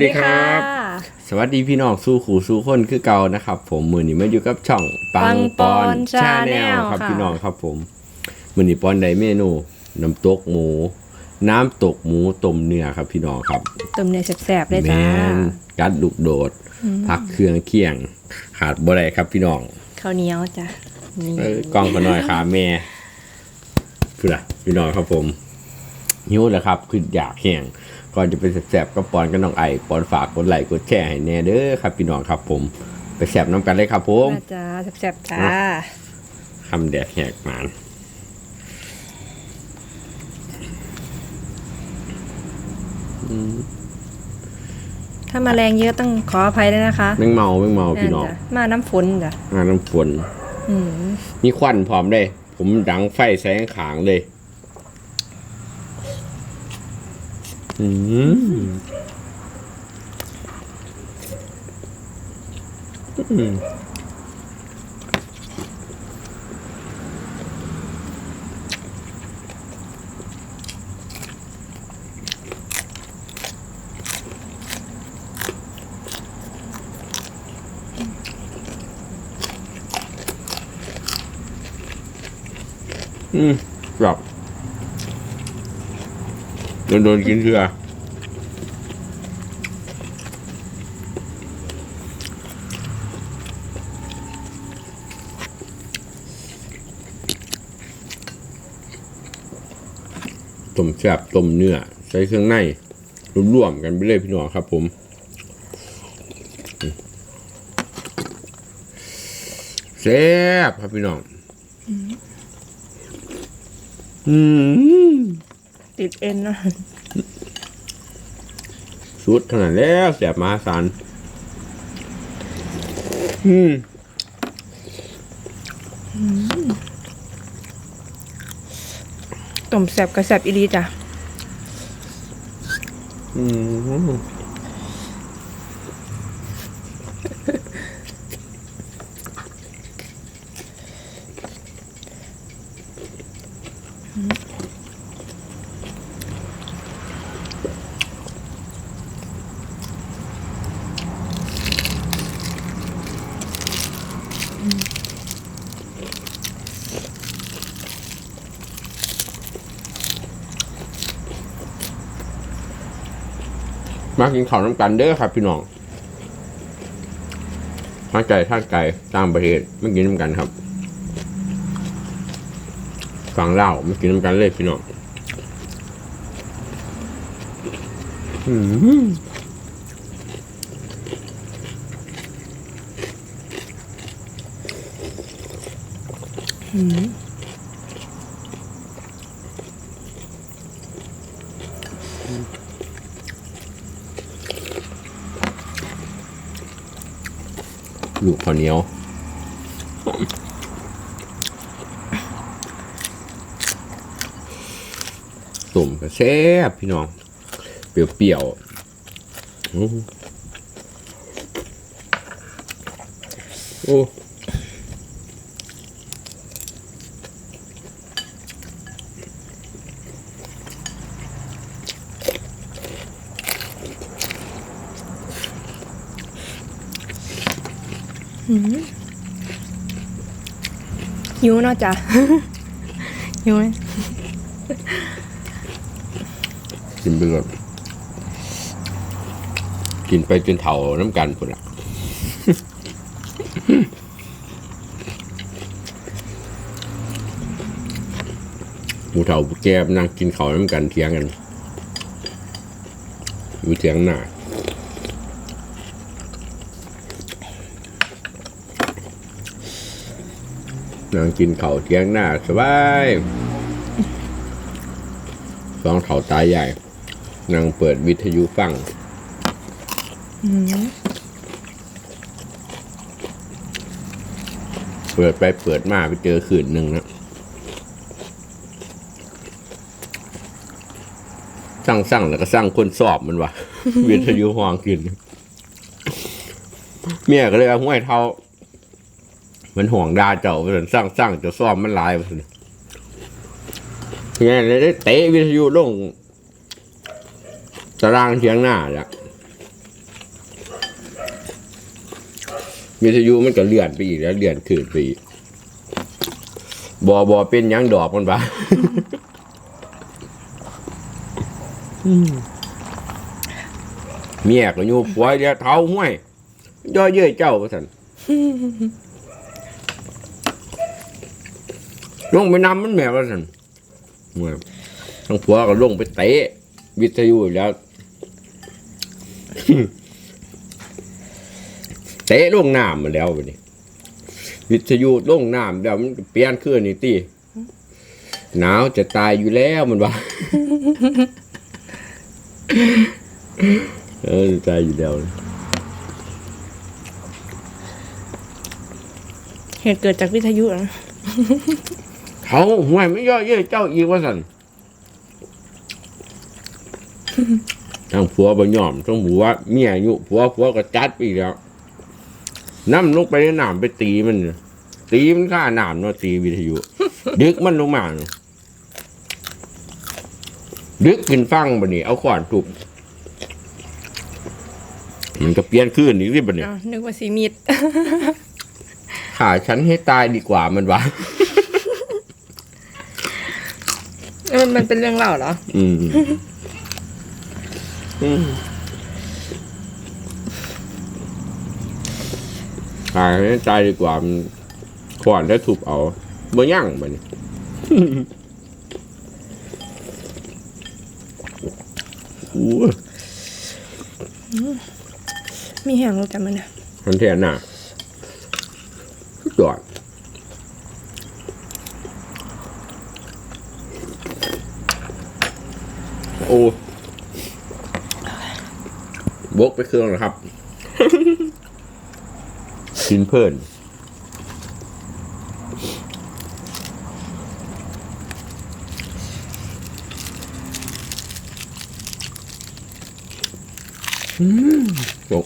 สวัสดีครับะสวัสดีพี่น้องสู้ขู่สู้คนคือเก่านะครับ ผมมือนี้มาอยู่กับช่องปังปอนชาแนลครับพี่น้องครับผมมือนี้ปอนไดเมนูน้ำตกหมู น้ำตกหมูต้มเนื้อครับพี่น้องครับต้มเนื้อแซ่บๆเลยแมจ้านกัดลูกโดดพักเครื่องเคียง ขาดบ่ได้ครับพี่น้องข้าวเหนียวจ้ะนี่เอ้ยกล้องกันหน่อยขาแม่คือล่ะพี่น้องครับผมหิวแล้วครับคืออยากแห้ง ก่อนจะไปแสบๆก็ปอนกันน้องไอปอนฝากกดไลค์กดแชร์ให้แน่เด้อครับพี่น้องครับผม ไปแสบน้ำกันเลยครับผมมาจ้าแซ่บๆจ้าคำแดกแหกมานถ้ามาแรงเยอะต้องขออภัยด้วยนะคะแมงเมาแมงเมาพี่น้องจ้ะมาน้ำฝนจ้ะงานน้ำฝนอืมมีควันพร้อมเลย ผมดังไฟแสงขางเลย อืมอืมอืมกรอบ โดนโดนกินเถื่อต้มแซ่บต้มเนื้อใส่เครื่องในรวมๆกันไปเลยพี่น้องครับ ผมอืมแซ่บครับพี่น้อง อืม ติดเอ็นเนาะสุดขนาดแล้วแสบมหาศาลอืมต้มแซ่บกับแซ่บอีหลีจ้ะ อืม มากินข้าวน้ำกันเด้อครับพี่น้องท่าไก่ท่าไก่ตางประเทศไม่กินน้ำกันครับฝั่งเล่าไม่กินน้ำกันเลยพี่น้องอืม ลูกข้าวเหนียวตุ่มก็แซ่บพี่น้อง เปรี้ยวๆโอ้ หิวเนาะจ้ะหิวไหมกินไปแบบกินไปจนเถ่าน้ำกันพุ่นละหมูเถ่าผู้แก้มนั่งกินเขาวน้ำกันเทียงกันอยู่เทียงหน้า นั่งกินเขาเทียงหน้าสบายสองเถ่าตายใหญ่นั่งเปิดวิทยุฟังเปิดไปเปิดมาไปเจอคืนหนึ่งนะสร้างสร้างแล้วก็สร้างคนสอบมันวะวิทยุห้องกิน เมียก็เลยเอาห้วยเท้า มันห่วงดาเจ้าเหมือนสร้างสร้างจะซ่อมมันลายมันเงเลยได้เตะวิทยุลงตารางเชียงหน้าละวิทยุมันก็เลื่อนไปอีกแล้วเลื่อนขึ้นไปอีกบอบอเป็นยังดอกมันปะเมียก็อยู่ผัวเดียเท้าห้วยย่อเยื่อเจ้าพระสัน ลงไปนำมันแม่ว่าสันห่วยทั้งผัวก็ลงไปเตะวิทยุแล้วเตะลงน้ำมาแล้วบัดนี้วิทยุลงน้ำเดี๋ยวมันเปลี่ยนขึ้นนี่ตีหนาวจะตายอยู่แล้วมันว่าเออจะตายอยู่แล้วเหตุเกิดจากวิทยุนะ เขาห่วยไม่ย่อเย้ยเจ้าอีกว่าสันทั้งผัวบ่ยอมทั้งผัวเมียอยู่ผัวผัวก็จัดไปอีกแล้วน้ำลงไปในน้ำไปตีมันน่ะตีมันฆ่าน้ำเนาะตีวิทยุ ดึกมันลงมาเนาะดึกขึ้นฟังบ่นี่เอาขวานทุบมันก็เปลี่ยนขึ้นอีกที่บ่เนี่ยอ้าวนึกว่าสีมีดขาฉันให้ตายดีกว่ามันวะ เออมันเป็นเรื่องเล่าเหรอ อืมอืมตายให้ตายดีกว่ามันขวานได้ถูกเอาบ่ยั่งมันโอ้ยมีแหงรู้จักมันนะทันเทียนน่ะสุดยอด โอ้บกไปเครื่องแล้วครับ กินเพลินอืมจก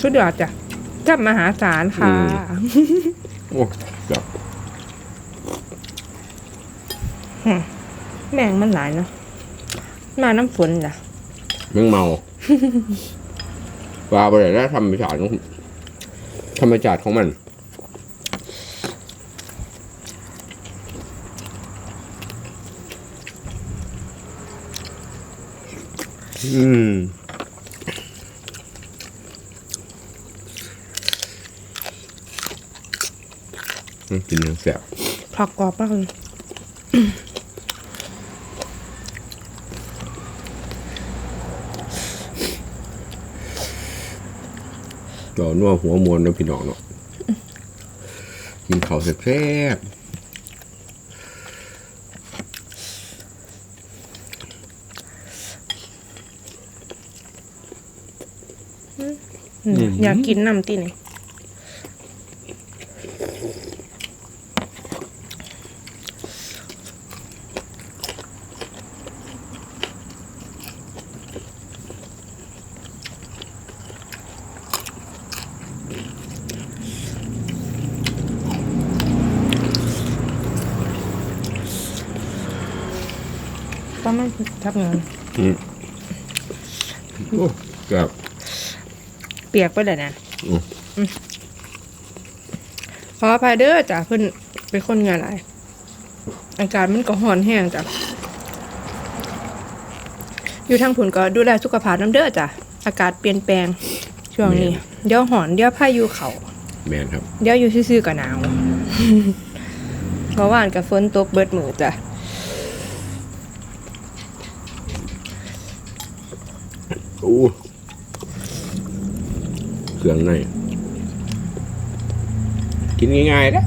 ชุดยอดจ้ะจับมหาศาลค่ะ โอ้จับแมงมันหลายเนาะมาน้ำฝนจ้ะแมึงเมาปลาไปไหนได้ธรรมชาติของธรรมชาติของมัน อืมอืมกินเนื้อแสบผักกรอบมากเลยเรานัวหัวมวนเนาะพี่น้องเนาะกินข้าวแซ่บอื อยากกินน้ำตีนี่ประมาณทับเงินอืมโอ้แบบ ปียกไปเลยนะอืมอืมขออภัยเด้อจ้ะเพิ่นเป็นคนงานหลายอากาศมันก็ร้อนแห้งจ้ะอยู่ทางผุนก็ดูแลสุขภาพน้ำเด้อจ้ะอากาศเปลี่ยนแปลงช่วงนี้ เดี๋ยวหอนเดี๋ยวพายุเขาแมนครับ เดี๋ยวอยู่ซื่อๆก็หนาวเพราะว่านกับฝนตกเบิดมือจ้ะโอ้ เครื่องใน กินง่ายๆนะ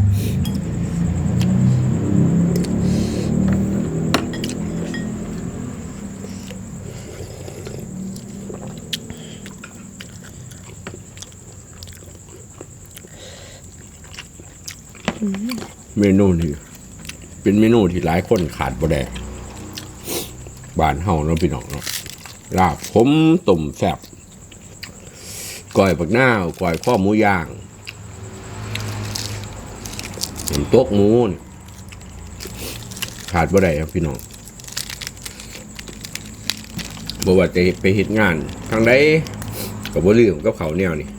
เมนูนี่เป็นเมนูที่หลายคนขาดบ่ได้บานเฮาเนาะพี่น้องเนาะลาบผมตุ่มแซบ ก้อยปักหน้าก้อยข้อหมูย่างน้ำตกหมูนขาดบ่ได้ครับพี่น้องบ่ว่าจะไปเฮ็ดงาน ทางใดก็บ่ลืมกับเขาแนวนี่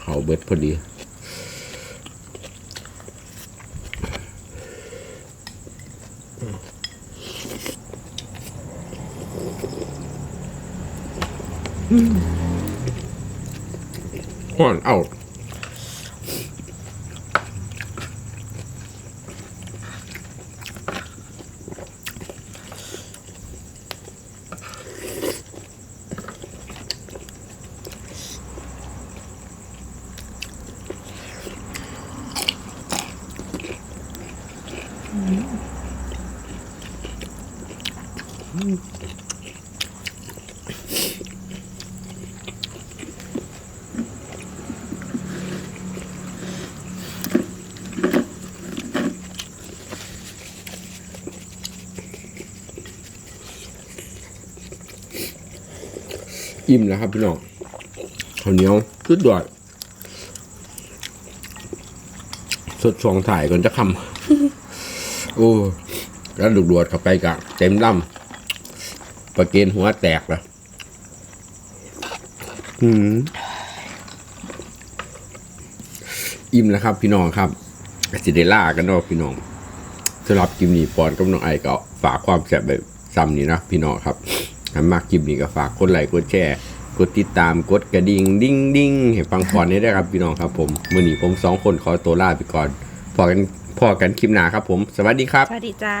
เขาเบิดพอดี ห่อ อิ่มแล้วครับพี่น้องข้าวเหนียวชุดดอดสดสองถ่ายก่อนจะคำโอ้แล้วลูกดวดเข้าไปกะเต็มลำประเกนหัวแตกล้วอืมอิ่มแล้วครับ พี่น้องครับสิเดล่ากันเนาะพี่น้องสำหรับกิมนีปอนกับน้องไอก็ฝากความแซ่บแบบซ้ำนี่นะพี่น้องครับ มากกิมนี้ก็ฝากกดไลค์กดแชร์กดติดตามกดกระดิ่งดิ้งดิ้งให้ฟังปอนนี้ได้ครับพี่น้องครับผมมื่อนี้ผมสองคนขอตัวลาไปก่อนพอกันพอกันคลิปหนาครับผม สวัสดีครับ สวัสดีจ้า